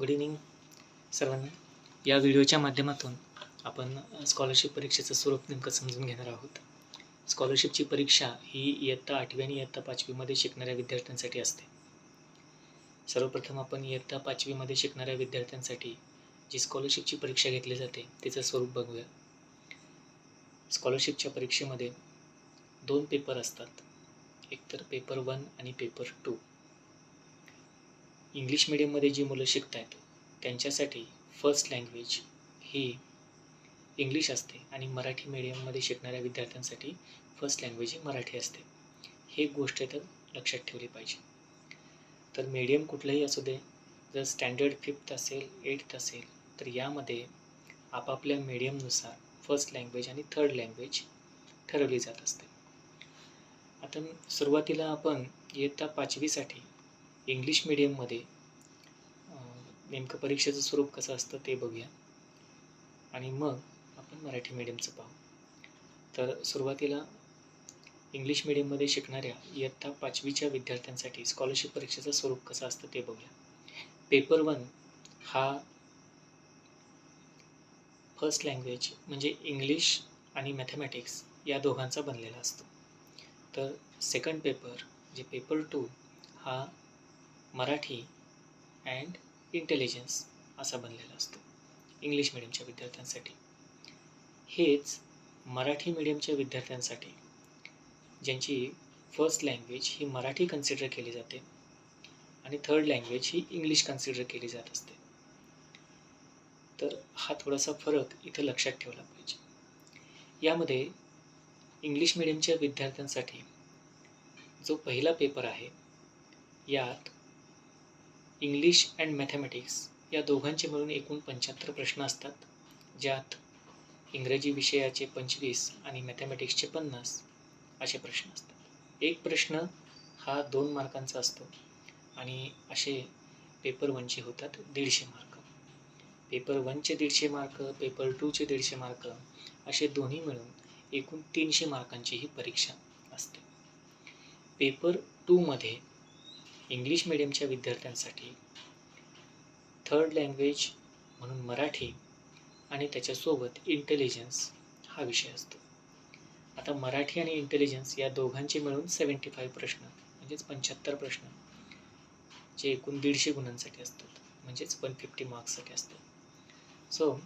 Good evening सर्वांना. या व्हिडिओच्या माध्यमातून आपण स्कॉलरशिप परीक्षेचं स्वरूप नेमकं समजून घेणार आहोत. स्कॉलरशिपची परीक्षा ही इयत्ता आठवी आणि इयत्ता पाचवीमध्ये शिकणाऱ्या विद्यार्थ्यांसाठी असते. सर्वप्रथम आपण इयत्ता पाचवीमध्ये शिकणाऱ्या विद्यार्थ्यांसाठी जी स्कॉलरशिपची परीक्षा घेतली जाते तिचं स्वरूप बघूया. स्कॉलरशिपच्या परीक्षेमध्ये दोन पेपर असतात. एकतर पेपर वन आणि पेपर टू इंग्लिश मिडियममध्ये जी मुलं शिकत आहेत त्यांच्यासाठी फर्स्ट लँग्वेज ही इंग्लिश असते आणि मराठी मीडियममध्ये शिकणाऱ्या विद्यार्थ्यांसाठी फर्स्ट लँग्वेज ही मराठी असते. हे गोष्ट तर लक्षात ठेवली पाहिजे. तर मीडियम कुठलंही असू दे जर स्टँडर्ड फिफ्थ असेल एट्थ असेल तर यामध्ये आपापल्या मीडियमनुसार फर्स्ट लँग्वेज आणि थर्ड लँग्वेज ठरवली जात असते. आता सुरुवातीला आपण इयत्ता पाचवीसाठी इंग्लिश मिडियममध्ये नेमकं परीक्षेचं स्वरूप कसं असतं ते बघूया. आणि मग आपण मराठी मिडियमचं पाहू. तर सुरुवातीला इंग्लिश मिडियममध्ये शिकणाऱ्या इयत्ता पाचवीच्या विद्यार्थ्यांसाठी स्कॉलरशिप परीक्षेचं स्वरूप कसं असतं ते बघूया. पेपर वन हा फर्स्ट लँग्वेज म्हणजे इंग्लिश आणि मॅथमॅटिक्स या दोघांचा बनलेला असतो. तर सेकंड पेपर जे पेपर टू हा मराठी अँड इंटेलिजन्स असा बनलेला असतो. इंग्लिश मिडियमच्या विद्यार्थ्यांसाठी. हेच मराठी मिडियमच्या विद्यार्थ्यांसाठी ज्यांची फर्स्ट लँग्वेज ही मराठी कन्सिडर केली जाते आणि थर्ड लँग्वेज ही इंग्लिश कन्सिडर केली जात असते. तर हा थोडासा फरक इथं लक्षात ठेवला पाहिजे. यामध्ये इंग्लिश मिडियमच्या विद्यार्थ्यांसाठी जो पहिला पेपर आहे यात इंग्लिश अँड मॅथमॅटिक्स या दोघांचे मिळून एकूण पंच्याहत्तर प्रश्न असतात ज्यात इंग्रजी विषयाचे पंचवीस आणि मॅथमॅटिक्सचे पन्नास असे प्रश्न असतात. एक प्रश्न हा दोन मार्कांचा असतो आणि असे पेपर वनचे होतात दीडशे मार्क. पेपर वनचे दीडशे मार्क पेपर टूचे दीडशे मार्क असे दोन्ही मिळून एकूण तीनशे मार्कांची ही परीक्षा असते. पेपर टूमध्ये इंग्लिश मिडियमच्या विद्यार्थ्यांसाठी थर्ड लँग्वेज म्हणून मराठी आणि त्याच्यासोबत इंटेलिजन्स हा विषय असतो. आता मराठी आणि इंटेलिजन्स या दोघांचे मिळून सेवन्टी फाईव्ह प्रश्न म्हणजेच पंच्याहत्तर प्रश्न जे एकूण दीडशे गुणांसाठी असतात म्हणजेच वन फिफ्टी मार्क्ससाठी असतात. सो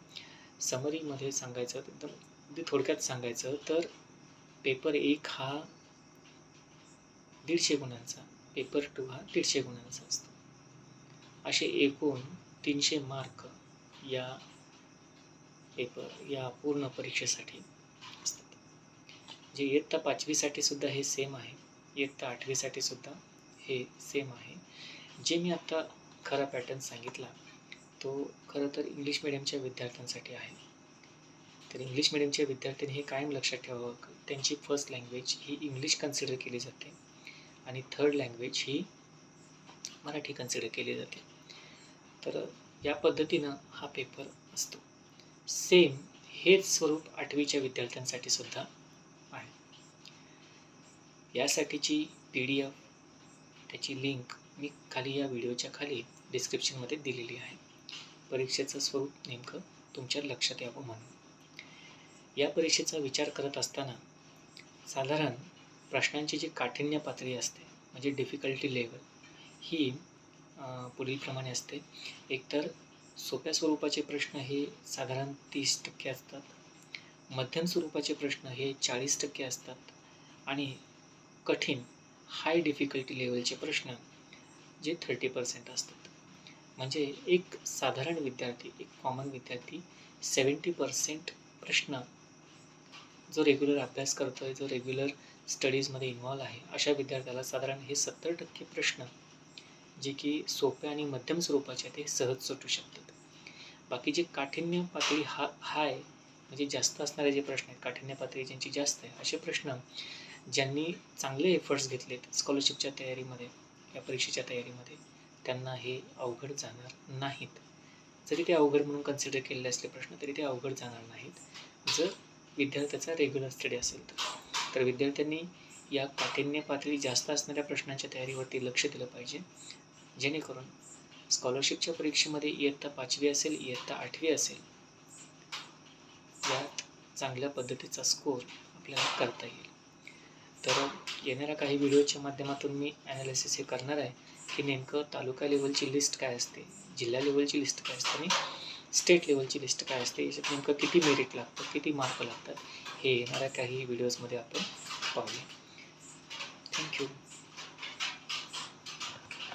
समरीमध्ये सांगायचं तर एकदम अगदी थोडक्यात सांगायचं तर पेपर एक हा दीडशे गुणांचा पेपर टू हा दीडशे गुणांचा असतो. असे एकूण तीनशे मार्क या पेपर या पूर्ण परीक्षेसाठी असतात. जे इयत्ता पाचवीसाठी सुद्धा हे सेम आहे. इयत्ता आठवीसाठी सुद्धा हे सेम आहे. जे मी आत्ता खरा पॅटर्न सांगितला तो खरं तर इंग्लिश मिडियमच्या विद्यार्थ्यांसाठी आहे. तर इंग्लिश मिडियमच्या विद्यार्थ्यांनी हे कायम लक्षात ठेवावं. त्यांची फर्स्ट लँग्वेज ही इंग्लिश कन्सिडर केली जाते. आणि थर्ड लँग्वेज ही मराठी कन्सिडर केली जाते. तर या पद्धतीनं हा पेपर असतो. सेम हेच स्वरूप आठवीच्या विद्यार्थ्यांसाठी सुद्धा आहे. यासाठीची पी डी एफ त्याची लिंक मी खाली या व्हिडिओच्या खाली डिस्क्रिप्शनमध्ये दिलेली आहे. परीक्षेचं स्वरूप नेमकं तुमच्या लक्षात यावं म्हणून. या परीक्षेचा विचार करत असताना साधारण प्रश्नांची जी काठिण्य पातळी असते म्हणजे डिफिकल्टी लेवल ही पुढीलप्रमाणे असते. एकतर सोप्या स्वरूपाचे प्रश्न हे साधारण तीस टक्के असतात मध्यम स्वरूपाचे प्रश्न हे चाळीस टक्के असतात आणि कठीण हाय डिफिकल्टी लेवलचे प्रश्न जे थर्टी पर्सेंट असतात. म्हणजे एक साधारण विद्यार्थी एक कॉमन विद्यार्थी सेवन्टी पर्सेंट प्रश्न जो रेग्युलर अभ्यास करतो आहे जो रेग्युलर स्टडीजमध्ये इन्वॉल्व आहे अशा विद्यार्थ्याला साधारण हे सत्तर टक्के प्रश्न जे की सोप्या आणि मध्यम स्वरूपाचे आहेत, ते सहज सुटू शकतात. बाकी जे काठिण्य पातळी हा हाय म्हणजे जास्त असणारे जे प्रश्न आहेत काठिण्य पातळी ज्यांची जास्त आहे असे प्रश्न ज्यांनी चांगले एफर्ट्स घेतलेत स्कॉलरशिपच्या तयारीमध्ये या परीक्षेच्या तयारीमध्ये त्यांना हे अवघड जाणार नाहीत. जरी ते अवघड म्हणून कन्सिडर केलेले असले प्रश्न तरी ते अवघड जाणार नाहीत. जर विद्यार्थ्याचा रेग्युलर स्टडी असेल तर. तर विद्यार्थ्यांनी या काठिण्य पातळी जास्त असणाऱ्या प्रश्नांच्या तयारीवरती लक्ष दिलं पाहिजे. जेणेकरून स्कॉलरशिपच्या परीक्षेमध्ये इयत्ता पाचवी असेल इयत्ता आठवी असेल यात चांगल्या पद्धतीचा स्कोर आपल्याला करता येईल. तर येणाऱ्या काही व्हिडिओच्या माध्यमातून मी ॲनालिसिस हे करणार आहे की नेमकं तालुका लेवलची लिस्ट काय असते जिल्हा लेवलची लिस्ट काय असते आणि स्टेट लेवलची लिस्ट काय असते याच्यात नेमकं किती मेरिट लागतं किती मार्क लागतात हे येणाऱ्या काही व्हिडिओजमध्ये आपण पाहूया. थँक्यू